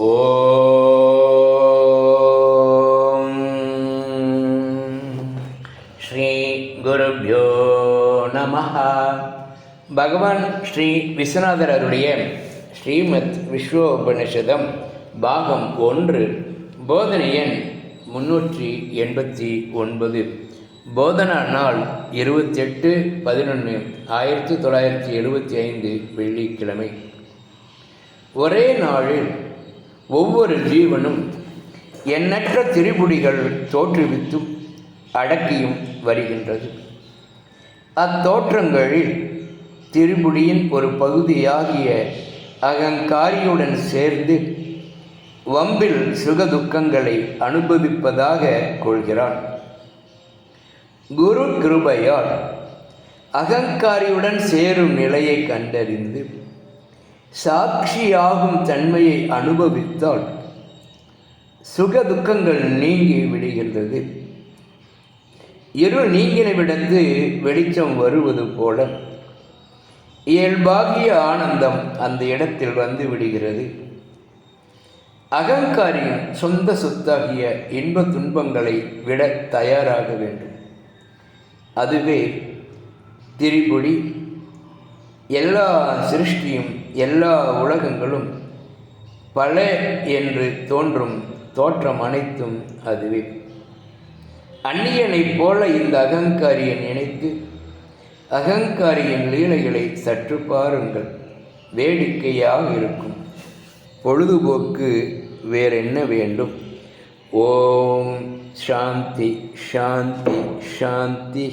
ஓம் ஸ்ரீ குருப்யோ நம பகவான் ஸ்ரீ விஸ்வநாதர் அருடைய ஸ்ரீமத் விஸ்வோபனிஷதம் பாகம் ஒன்று போதனை எண் முன்னூற்றி எண்பத்தி ஒன்பது. போதனா நாள் இருபத்தெட்டு பதினொன்று ஆயிரத்தி தொள்ளாயிரத்தி எழுபத்தி ஐந்து வெள்ளிக்கிழமை. ஒரே நாளில் ஒவ்வொரு ஜீவனும் எண்ணற்ற திரிபுடிகள் தோற்றுவித்தும் அடக்கியும் வருகின்றது. அத்தோற்றங்களில் திரிபுடியின் ஒரு பகுதியாகிய அகங்காரியுடன் சேர்ந்து வம்பில் சுகதுக்கங்களை அனுபவிப்பதாக கொள்கிறான். குரு கிருபையால் அகங்காரியுடன் சேரும் நிலையை கண்டறிந்து சாட்சியாகும் தன்மையை அனுபவித்தால் சுக துக்கங்கள் நீங்கி விடுகின்றது. இருள் நீங்கின விடத்து வெளிச்சம் வருவது போல இயல்பாகிய ஆனந்தம் அந்த இடத்தில் வந்து விடுகிறது. அகங்காரியின் சொந்த சொத்தாகிய இன்ப துன்பங்களை விட தயாராக வேண்டும். அதுவே திரிபுடி எல்லா சிருஷ்டியும் எல்லா உலகங்களும் பல என்று தோன்றும் தோற்றம் அனைத்தும் அதுவே. அந்நியனைப் போல இந்த அகங்காரியை நினைத்து அகங்காரியின் லீலைகளை சற்று பாருங்கள். வேடிக்கையாக இருக்கும். பொழுதுபோக்கு வேறென்ன வேண்டும்? ஓம் சாந்தி சாந்தி சாந்தி.